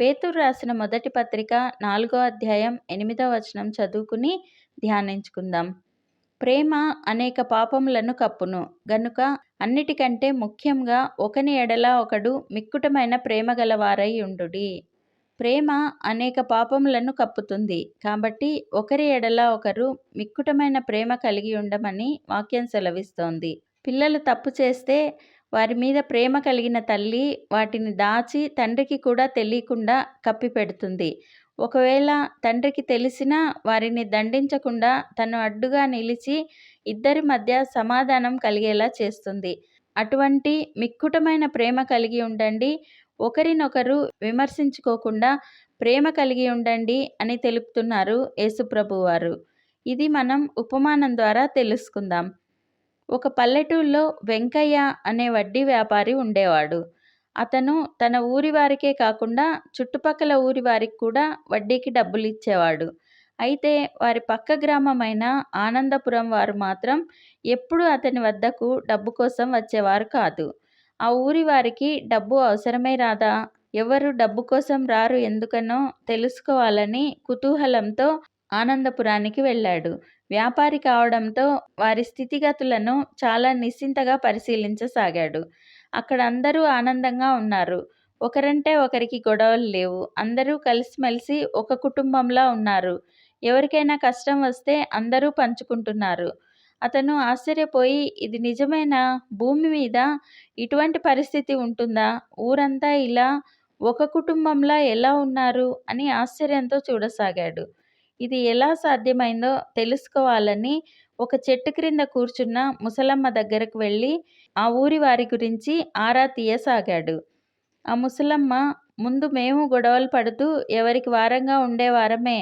పేతురు రాసిన మొదటి పత్రిక నాలుగో అధ్యాయం ఎనిమిదో వచనం చదువుకుని ధ్యానించుకుందాం. ప్రేమ అనేక పాపములను కప్పును. గనుక అన్నిటికంటే ముఖ్యంగా ఒకని ఎడల ఒకడు మిక్కుటమైన ప్రేమ గలవారై ఉండుడి. ప్రేమ అనేక పాపములను కప్పుతుంది. కాబట్టి ఒకరి ఎడల ఒకరు మిక్కుటమైన ప్రేమ కలిగి ఉండమని వాక్యం సెలవిస్తోంది. పిల్లలు తప్పు చేస్తే వారి మీద ప్రేమ కలిగిన తల్లి వాటిని దాచి తండ్రికి కూడా తెలియకుండా కప్పిపెడుతుంది ఒకవేళ తండ్రికి తెలిసినా వారిని దండించకుండా తను అడ్డుగా నిలిచి ఇద్దరి మధ్య సమాధానం కలిగేలా చేస్తుంది. అటువంటి మిక్కుటమైన ప్రేమ కలిగి ఉండండి. ఒకరినొకరు విమర్శించుకోకుండా ప్రేమ కలిగి ఉండండి అని తెలుపుతున్నారు యేసుప్రభు వారు ఇది మనం ఉపమానం ద్వారా తెలుసుకుందాం. ఒక పల్లెటూరులో వెంకయ్య అనే వడ్డీ వ్యాపారి ఉండేవాడు. అతను తన ఊరి వారికే కాకుండా చుట్టుపక్కల ఊరి వారికి కూడా వడ్డీకి డబ్బులు ఇచ్చేవాడు. అయితే వారి పక్క గ్రామమైన ఆనందపురం వారు మాత్రం ఎప్పుడు అతని వద్దకు డబ్బు కోసం వచ్చేవారు కాదు. ఆ ఊరి వారికి డబ్బు అవసరమే రాదా? ఎవరు డబ్బు కోసం రారు ఎందుకనో తెలుసుకోవాలని కుతూహలంతో ఆనందపురానికి వెళ్ళాడు. వ్యాపారి కావడంతో వారి స్థితిగతులను చాలా నిశ్చింతగా పరిశీలించసాగాడు. అక్కడ అందరూ ఆనందంగా ఉన్నారు. ఒకరంటే ఒకరికి గొడవలు లేవు. అందరూ కలిసిమెలిసి ఒక కుటుంబంలా ఉన్నారు. ఎవరికైనా కష్టం వస్తే అందరూ పంచుకుంటున్నారు. అతను ఆశ్చర్యపోయి ఇది నిజమైన? భూమి మీద ఇటువంటి పరిస్థితి ఉంటుందా? ఊరంతా ఇలా ఒక కుటుంబంలా ఎలా ఉన్నారు? అని ఆశ్చర్యంతో చూడసాగాడు. ఇది ఎలా సాధ్యమైందో తెలుసుకోవాలని ఒక చెట్టు క్రింద కూర్చున్న ముసలమ్మ దగ్గరకు వెళ్ళి ఆ ఊరి వారి గురించి ఆరా తీయసాగాడు. ఆ ముసలమ్మ ముందు మేము గొడవలు పడుతూ ఎవరికి వారంగా ఉండేవారమే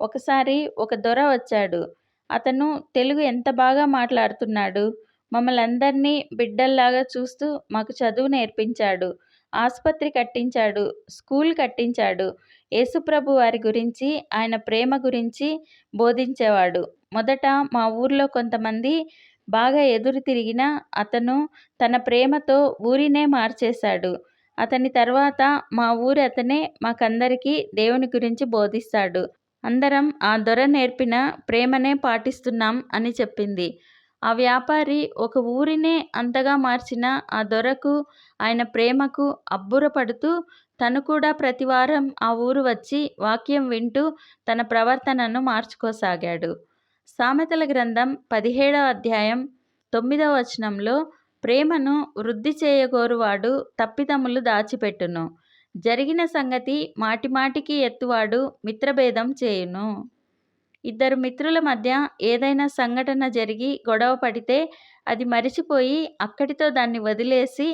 ఒకసారి ఒక దొర వచ్చాడు. అతను తెలుగు ఎంత బాగా మాట్లాడుతున్నాడు. మమ్మల్ని అందరినీ బిడ్డల్లాగా చూస్తూ మాకు చదువు నేర్పించాడు. ఆసుపత్రి కట్టించాడు స్కూల్ కట్టించాడు. యేసుప్రభు వారి గురించి ఆయన ప్రేమ గురించి బోధించేవాడు. మొదట మా ఊర్లో కొంతమంది బాగా ఎదురు తిరిగిన అతను తన ప్రేమతో ఊరినే మార్చేశాడు. అతని తర్వాత మా ఊరి అతనే మాకందరికీ దేవుని గురించి బోధిస్తాడు. అందరం ఆ దొర నేర్పిన ప్రేమనే పాటిస్తున్నాం అని చెప్పింది. ఆ వ్యాపారి ఒక ఊరినే అంతగా మార్చిన ఆ దొరకు ఆయన ప్రేమకు అబ్బురపడుతూ తను కూడా ప్రతివారం ఆ ఊరు వచ్చి వాక్యం వింటూ తన ప్రవర్తనను మార్చుకోసాగాడు. సామెతల గ్రంథం పదిహేడవ అధ్యాయం తొమ్మిదవ వచనంలో ప్రేమను వృద్ధి చేయగోరువాడు తప్పిదములు దాచిపెట్టును. జరిగిన సంగతి మాటిమాటికి ఎత్తువాడు మిత్రభేదం చేయును. ఇద్దరు మిత్రుల మధ్య ఏదైనా సంఘటన జరిగి గొడవ పడితే అది మరిచిపోయి అక్కడితో దాన్ని వదిలేసి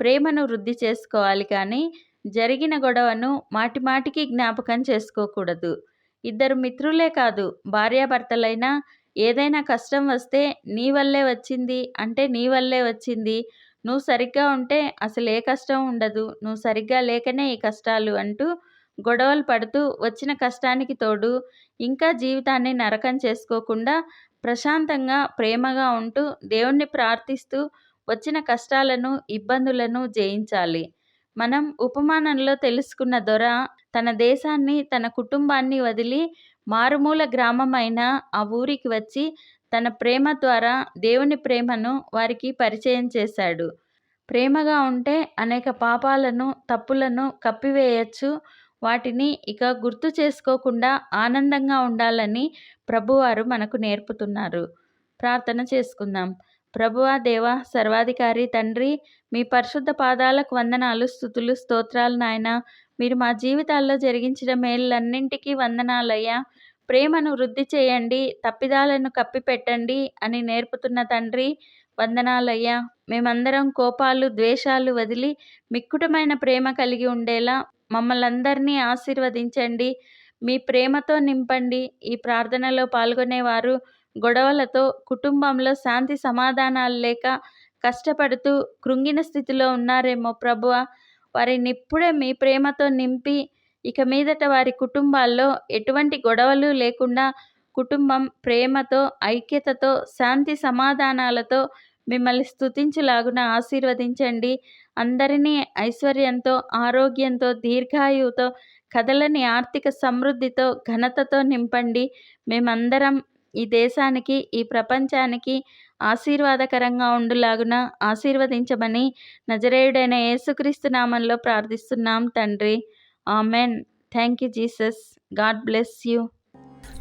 ప్రేమను వృద్ధి చేసుకోవాలి కానీ జరిగిన గొడవను మాటిమాటికి జ్ఞాపకం చేసుకోకూడదు. ఇద్దరు మిత్రులే కాదు భార్యాభర్తలైనా ఏదైనా కష్టం వస్తే నీ వల్లే వచ్చింది అంటే నీ వల్లే వచ్చింది. నువ్వు సరిగ్గా ఉంటే అసలు ఏ కష్టం ఉండదు నువ్వు సరిగ్గా లేకనే ఈ కష్టాలు అంటూ గొడవలు పడుతూ వచ్చిన కష్టానికి తోడు ఇంకా జీవితాన్ని నరకం చేసుకోకుండా ప్రశాంతంగా ప్రేమగా ఉంటూ దేవుణ్ణి ప్రార్థిస్తూ వచ్చిన కష్టాలను ఇబ్బందులను జయించాలి. మనం ఉపమానంలో తెలుసుకున్న దొర తన దేశాన్ని తన కుటుంబాన్ని వదిలి మారుమూల గ్రామమైన ఆ ఊరికి వచ్చి తన ప్రేమ ద్వారా దేవుని ప్రేమను వారికి పరిచయం చేశాడు. ప్రేమగా ఉంటే అనేక పాపాలను తప్పులను కప్పివేయచ్చు. వాటిని ఇక గుర్తు చేసుకోకుండా ఆనందంగా ఉండాలని ప్రభువారు మనకు నేర్పుతున్నారు. ప్రార్థన చేసుకుందాం. ప్రభువా దేవ సర్వాధికారి తండ్రి మీ పరిశుద్ధ పాదాలకు వందనాలు స్థుతులు స్తోత్రాలు నాయన. మీరు మా జీవితాల్లో జరిగించిన మేళ్ళన్నింటికీ వందనాలయ్యా. ప్రేమను వృద్ధి చేయండి తప్పిదాలను కప్పిపెట్టండి అని నేర్పుతున్న తండ్రి వందనాలయ్యా. మేమందరం కోపాలు ద్వేషాలు వదిలి మిక్కుటమైన ప్రేమ కలిగి ఉండేలా మమ్మల్ని అందరినీ ఆశీర్వదించండి. మీ ప్రేమతో నింపండి. ఈ ప్రార్థనలో పాల్గొనేవారు గొడవలతో కుటుంబంలో శాంతి సమాధానాలు లేక కష్టపడుతూ కృంగిన స్థితిలో ఉన్నారేమో ప్రభువ. వారిని ఇప్పుడే మీ ప్రేమతో నింపి ఇక మీదట వారి కుటుంబాల్లో ఎటువంటి గొడవలు లేకుండా కుటుంబం ప్రేమతో ఐక్యతతో శాంతి సమాధానాలతో మిమ్మల్ని స్థుతించులాగున ఆశీర్వదించండి. అందరినీ ఐశ్వర్యంతో ఆరోగ్యంతో దీర్ఘాయువుతో కదలని ఆర్థిక సమృద్ధితో ఘనతతో నింపండి. మేమందరం ఈ దేశానికి ఈ ప్రపంచానికి ఆశీర్వాదకరంగా ఉండులాగున ఆశీర్వదించమని నజరేయుడైన యేసుక్రీస్తు నామంలో ప్రార్థిస్తున్నాం తండ్రి. Amen. Thank you Jesus. God bless you.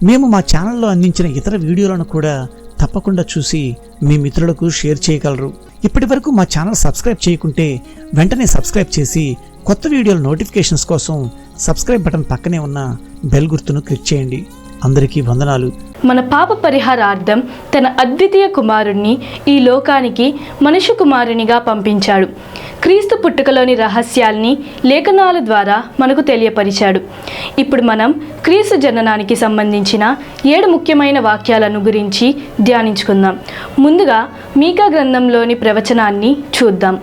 మేము మా ఛానల్లో అందించిన ఇతర వీడియోలను కూడా తప్పకుండా చూసి మీ మిత్రులకు షేర్ చేయగలరు. ఇప్పటి వరకు మా ఛానల్ సబ్స్క్రైబ్ చేయకుంటే వెంటనే సబ్స్క్రైబ్ చేసి కొత్త వీడియోల నోటిఫికేషన్స్ కోసం సబ్స్క్రైబ్ బటన్ పక్కనే ఉన్న బెల్ గుర్తును క్లిక్ చేయండి. అందరికీ వందనాలు. మన పాప పరిహారార్థం తన అద్వితీయ కుమారుణ్ణి ఈ లోకానికి మనుషు కుమారునిగా పంపించాడు. క్రీస్తు పుట్టుకలోని రహస్యాల్ని లేఖనాల ద్వారా మనకు తెలియపరిచాడు. ఇప్పుడు మనం క్రీస్తు జననానికి సంబంధించిన ఏడు ముఖ్యమైన వాక్యాలను గురించి ధ్యానించుకుందాం. ముందుగా మీకా గ్రంథంలోని ప్రవచనాన్ని చూద్దాం.